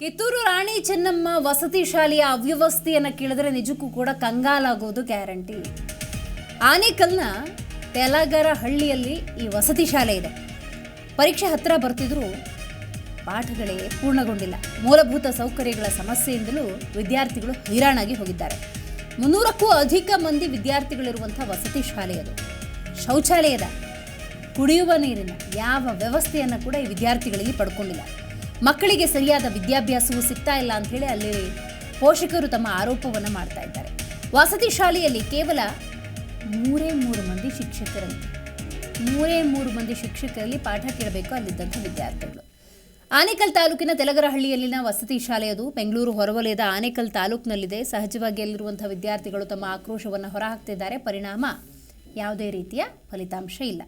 ಕಿತ್ತೂರು ರಾಣಿ ಚೆನ್ನಮ್ಮ ವಸತಿ ಶಾಲೆಯ ಅವ್ಯವಸ್ಥೆಯನ್ನು ಕೇಳಿದ್ರೆ ನಿಜಕ್ಕೂ ಕೂಡ ಕಂಗಾಲಾಗೋದು ಗ್ಯಾರಂಟಿ. ಆನೇಕಲ್ನ ತೆಲಗರ ಹಳ್ಳಿಯಲ್ಲಿ ಈ ವಸತಿ ಶಾಲೆ ಇದೆ. ಪರೀಕ್ಷೆ ಹತ್ತಿರ ಬರ್ತಿದ್ರು ಪಾಠಗಳೇ ಪೂರ್ಣಗೊಂಡಿಲ್ಲ. ಮೂಲಭೂತ ಸೌಕರ್ಯಗಳ ಸಮಸ್ಯೆಯಿಂದಲೂ ವಿದ್ಯಾರ್ಥಿಗಳು ಹೈರಾಣಾಗಿ ಹೋಗಿದ್ದಾರೆ. ಮುನ್ನೂರಕ್ಕೂ ಅಧಿಕ ಮಂದಿ ವಿದ್ಯಾರ್ಥಿಗಳಿರುವಂಥ ವಸತಿ ಶಾಲೆ ಅದು. ಶೌಚಾಲಯದ ಕುಡಿಯುವ ನೀರಿನ ಯಾವ ವ್ಯವಸ್ಥೆಯನ್ನು ಕೂಡ ಈ ವಿದ್ಯಾರ್ಥಿಗಳಿಗೆ ಪಡ್ಕೊಂಡಿಲ್ಲ. ಮಕ್ಕಳಿಗೆ ಸರಿಯಾದ ವಿದ್ಯಾಭ್ಯಾಸವೂ ಸಿಗ್ತಾ ಇಲ್ಲ ಅಂತ ಹೇಳಿ ಅಲ್ಲಿ ಪೋಷಕರು ತಮ್ಮ ಆರೋಪವನ್ನು ಮಾಡ್ತಾ ಇದ್ದಾರೆ. ವಸತಿ ಶಾಲೆಯಲ್ಲಿ ಕೇವಲ ಮೂರೇ ಮೂರು ಮಂದಿ ಶಿಕ್ಷಕರಲ್ಲಿ ಮೂರೇ ಮೂರು ಮಂದಿ ಶಿಕ್ಷಕರಲ್ಲಿ ಪಾಠ ಕೇಳಬೇಕು ಅಲ್ಲಿದ್ದಂಥ ವಿದ್ಯಾರ್ಥಿಗಳು. ಆನೇಕಲ್ ತಾಲೂಕಿನ ತೆಲಗರಹಳ್ಳಿಯಲ್ಲಿನ ವಸತಿ ಶಾಲೆಯದು ಬೆಂಗಳೂರು ಹೊರವಲಯದ ಆನೇಕಲ್ ತಾಲೂಕಿನಲ್ಲಿದೆ. ಸಹಜವಾಗಿ ಅಲ್ಲಿರುವಂಥ ವಿದ್ಯಾರ್ಥಿಗಳು ತಮ್ಮ ಆಕ್ರೋಶವನ್ನು ಹೊರಹಾಕ್ತಿದ್ದಾರೆ. ಪರಿಣಾಮ ಯಾವುದೇ ರೀತಿಯ ಫಲಿತಾಂಶ ಇಲ್ಲ.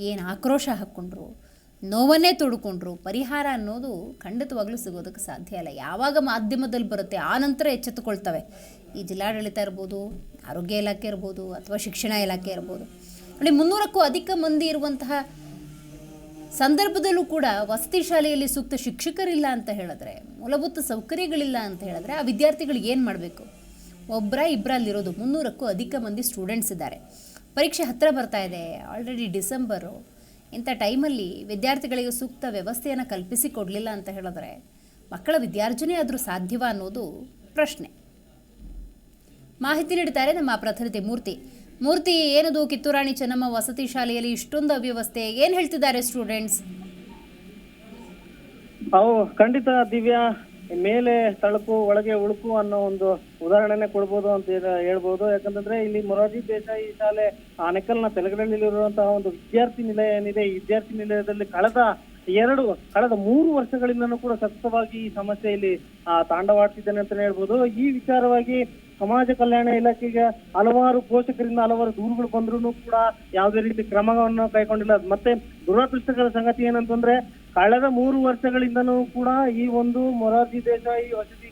ಏನು ಆಕ್ರೋಶ ಹಾಕ್ಕೊಂಡ್ರು? ನೋವನ್ನೇ ತೊಡ್ಕೊಂಡ್ರು. ಪರಿಹಾರ ಅನ್ನೋದು ಖಂಡಿತವಾಗ್ಲೂ ಸಿಗೋದಕ್ಕೆ ಸಾಧ್ಯ ಇಲ್ಲ ಯಾವಾಗ ಮಾಧ್ಯಮದಲ್ಲಿ ಬರುತ್ತೆ, ಆ ನಂತರ ಎಚ್ಚೆತ್ತುಕೊಳ್ತವೆ. ಈ ಜಿಲ್ಲಾಡಳಿತ ಇರ್ಬೋದು, ಆರೋಗ್ಯ ಇಲಾಖೆ ಇರ್ಬೋದು, ಅಥವಾ ಶಿಕ್ಷಣ ಇಲಾಖೆ ಇರ್ಬೋದು. ನೋಡಿ, ಮುನ್ನೂರಕ್ಕೂ ಅಧಿಕ ಮಂದಿ ಇರುವಂತಹ ಸಂದರ್ಭದಲ್ಲೂ ಕೂಡ ವಸತಿ ಶಾಲೆಯಲ್ಲಿ ಸೂಕ್ತ ಶಿಕ್ಷಕರಿಲ್ಲ ಅಂತ ಹೇಳಿದ್ರೆ, ಮೂಲಭೂತ ಸೌಕರ್ಯಗಳಿಲ್ಲ ಅಂತ ಹೇಳಿದ್ರೆ, ಆ ವಿದ್ಯಾರ್ಥಿಗಳು ಏನು ಮಾಡಬೇಕು? ಒಬ್ಬರ ಇಬ್ಬರಲ್ಲಿರೋದು ಮುನ್ನೂರಕ್ಕೂ ಅಧಿಕ ಮಂದಿ ಸ್ಟೂಡೆಂಟ್ಸ್ ಇದ್ದಾರೆ. ಪರೀಕ್ಷೆ ಹತ್ತಿರ ಬರ್ತಾ ಇದೆ. Already December. ಇಂಥ ಟೈಮಲ್ಲಿ ವಿದ್ಯಾರ್ಥಿಗಳಿಗೆ ಸೂಕ್ತ ವ್ಯವಸ್ಥೆಯನ್ನು ಕಲ್ಪಿಸಿ ಕೊಡಲಿಲ್ಲ ಅಂತ ಹೇಳಿದ್ರೆ ಮಕ್ಕಳ ವಿದ್ಯಾರ್ಜನೆ ಆದರೂ ಸಾಧ್ಯವಾ ಅನ್ನೋದು ಪ್ರಶ್ನೆ. ಮಾಹಿತಿ ನೀಡುತ್ತಾರೆ ನಮ್ಮ ಪ್ರತಿನಿಧಿ ಮೂರ್ತಿ. ಮೂರ್ತಿ, ಏನದು ಕಿತ್ತೂರಾಣಿ ಚೆನ್ನಮ್ಮ ವಸತಿ ಶಾಲೆಯಲ್ಲಿ ಇಷ್ಟೊಂದು ಅವ್ಯವಸ್ಥೆ? ಏನು ಹೇಳ್ತಿದ್ದಾರೆ ಸ್ಟೂಡೆಂಟ್ಸ್ ಖಂಡಿತ ದಿವ್ಯಾ ಮೇಲೆ ತಳುಕು ಒಳಗೆ ಉಳುಕು ಅನ್ನೋ ಒಂದು ಉದಾಹರಣೆನೆ ಕೊಡ್ಬೋದು ಅಂತ ಹೇಳ- ಹೇಳ್ಬೋದು. ಯಾಕಂತಂದ್ರೆ ಇಲ್ಲಿ ಮೊರಾರ್ಜಿ ದೇಸಾಯಿ ಶಾಲೆ ಆನೆಕಲ್ನ ತೆಲಗಡಲ್ಲಿರುವಂತಹ ಒಂದು ವಿದ್ಯಾರ್ಥಿ ನಿಲಯ ಏನಿದೆ ಈ ವಿದ್ಯಾರ್ಥಿ ನಿಲಯದಲ್ಲಿ ಕಳೆದ ಎರಡು, ಕಳೆದ ಮೂರು ವರ್ಷಗಳಿಂದನೂ ಕೂಡ ಸತತವಾಗಿ ಈ ಸಮಸ್ಯೆ ಇಲ್ಲಿ ತಾಂಡವಾಡ್ತಿದ್ದೇನೆ ಅಂತಾನೆ ಹೇಳ್ಬೋದು. ಈ ವಿಚಾರವಾಗಿ ಸಮಾಜ ಕಲ್ಯಾಣ ಇಲಾಖೆಗೆ ಹಲವಾರು ಪೋಷಕರಿಂದ ಹಲವಾರು ದೂರುಗಳು ಬಂದ್ರು ಕೂಡ ಯಾವುದೇ ರೀತಿ ಕ್ರಮವನ್ನು ಕೈಗೊಂಡಿಲ್ಲ. ಮತ್ತೆ ದುರದೃಷ್ಟಕರ ಸಂಗತಿ ಏನಂತಂದ್ರೆ ಕಳೆದ ಮೂರು ವರ್ಷಗಳಿಂದನೂ ಕೂಡ ಈ ಒಂದು ಮೊರಾರ್ಜಿ ದೇಸಾಯಿ ವಸತಿ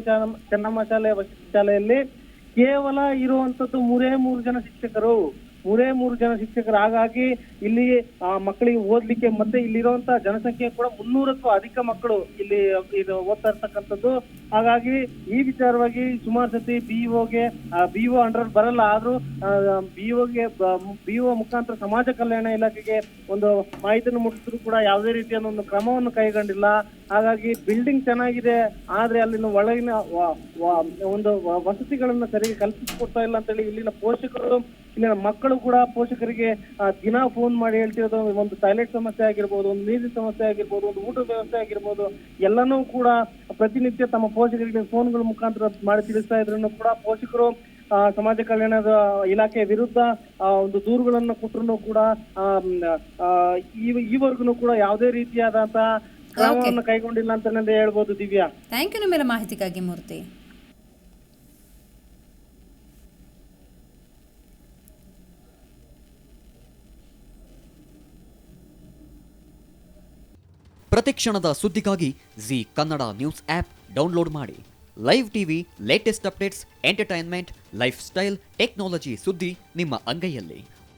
ಚೆನ್ನಮ್ಮ- ಚೆನ್ನಮ್ಮ ಶಾಲೆ ವಸತಿ ಶಾಲೆಯಲ್ಲಿ ಕೇವಲ ಇರುವಂತದ್ದು ಮೂರೇ ಮೂರು ಜನ ಶಿಕ್ಷಕರು. ಮೂರೇ ಮೂರು ಜನ ಶಿಕ್ಷಕರು. ಹಾಗಾಗಿ ಇಲ್ಲಿ ಆ, ಮಕ್ಕಳಿಗೆ ಓದ್ಲಿಕ್ಕೆ ಮತ್ತೆ ಇಲ್ಲಿರುವಂತ ಜನಸಂಖ್ಯೆ ಕೂಡ ಮುನ್ನೂರಕ್ಕೂ ಅಧಿಕ ಮಕ್ಕಳು ಇಲ್ಲಿ ಇದು ಓದ್ತಾ ಇರ್ತಕ್ಕಂಥದ್ದು. ಹಾಗಾಗಿ ಈ ವಿಚಾರವಾಗಿ ಸುಮಾರು ಸತಿ ಬಿಇಒಗೆ ಬಿಇಒ ಅಂಡರ್ ಬರಲ್ಲ. ಆದ್ರೂ ಬಿಇಒಗೆ ಬಿಇಒ ಮುಖಾಂತರ ಸಮಾಜ ಕಲ್ಯಾಣ ಇಲಾಖೆಗೆ ಒಂದು ಮಾಹಿತಿಯನ್ನು ಮುಟ್ಟಿದ್ರು ಕೂಡ ಯಾವುದೇ ರೀತಿಯ ಒಂದು ಕ್ರಮವನ್ನು ಕೈಗೊಂಡಿಲ್ಲ. ಹಾಗಾಗಿ ಬಿಲ್ಡಿಂಗ್ ಚೆನ್ನಾಗಿದೆ, ಆದ್ರೆ ಅಲ್ಲಿನ ಒಳಗಿನ ಒಂದು ವಸತಿಗಳನ್ನ ಸರಿಯಾಗಿ ಕಲ್ಪಿಸಿಕೊಡ್ತಾ ಇಲ್ಲ ಅಂತೇಳಿ ಇಲ್ಲಿನ ಪೋಷಕರು, ಇಲ್ಲಿನ ಮಕ್ಕಳು ಕೂಡ ಪೋಷಕರಿಗೆ ದಿನಾ ಫೋನ್ ಮಾಡಿ ಹೇಳ್ತಿರೋದು ಒಂದು ಟಾಯ್ಲೆಟ್ ಸಮಸ್ಯೆ ಆಗಿರ್ಬೋದು, ಒಂದು ನೀರಿನ ಸಮಸ್ಯೆ ಆಗಿರ್ಬೋದು, ಒಂದು ಊಟದ ವ್ಯವಸ್ಥೆ ಆಗಿರ್ಬೋದು, ಎಲ್ಲನೂ ಕೂಡ ಪ್ರತಿನಿತ್ಯ ತಮ್ಮ ಪೋಷಕರಿಗೆ ಫೋನ್ಗಳ ಮುಖಾಂತರ ಮಾಡಿ ತಿಳಿಸ್ತಾ ಇದ್ರು ಕೂಡ ಪೋಷಕರು ಸಮಾಜ ಕಲ್ಯಾಣದ ಇಲಾಖೆ ವಿರುದ್ಧ ಒಂದು ದೂರುಗಳನ್ನು ಕೊಟ್ಟರು ಕೂಡ ಈ- ಈವರೆಗೂ ಕೂಡ ಯಾವುದೇ ರೀತಿಯಾದಂತಹ ಕ್ರಮವನ್ನು ಕೈಗೊಂಡಿಲ್ಲ ಅಂತಾನೆ ಹೇಳ್ಬೋದು ದಿವ್ಯಾ. ಥ್ಯಾಂಕ್ ಯು ನಿಮ್ಮೆಲ್ಲ ಮಾಹಿತಿಗಾಗಿ ಮೂರ್ತಿ. ಪ್ರತಿಕ್ಷಣದ ಸುದ್ದಿಗಾಗಿ Zee Kannada news app download ಮಾಡಿ. Live TV latest updates entertainment lifestyle technology ಸುದ್ದಿ ನಿಮ್ಮ ಅಂಗೈಯಲ್ಲಿ.